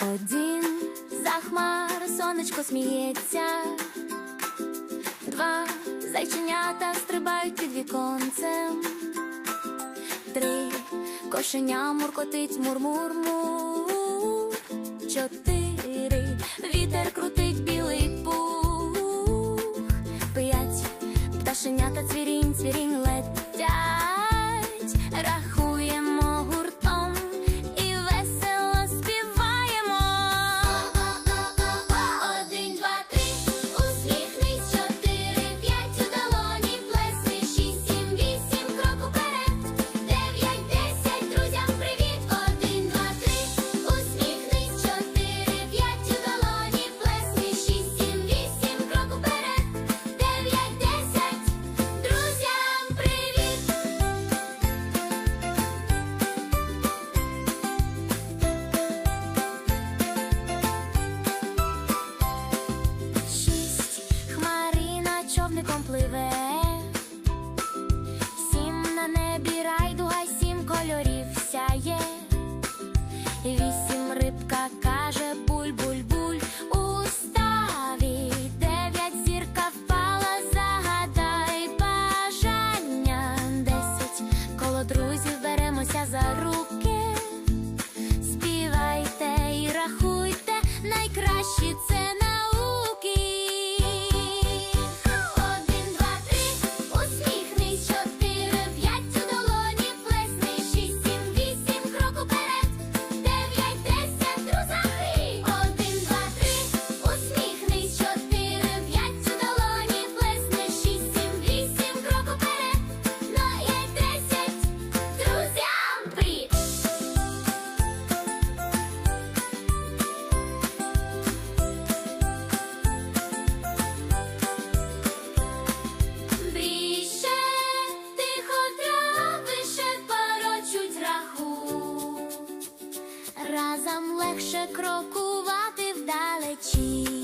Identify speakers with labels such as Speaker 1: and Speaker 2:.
Speaker 1: Один за хмар сонечко сміється, два зайченята стрибають під віконцем, три кошеня муркотить мур-мур-мур, чотири вітер крутить білий пух, п'ять пташенята цвірінь, цвірінь летять, Коло друзів беремося за руки, співайте і рахуйте найкращі це. крокувати вдалечі.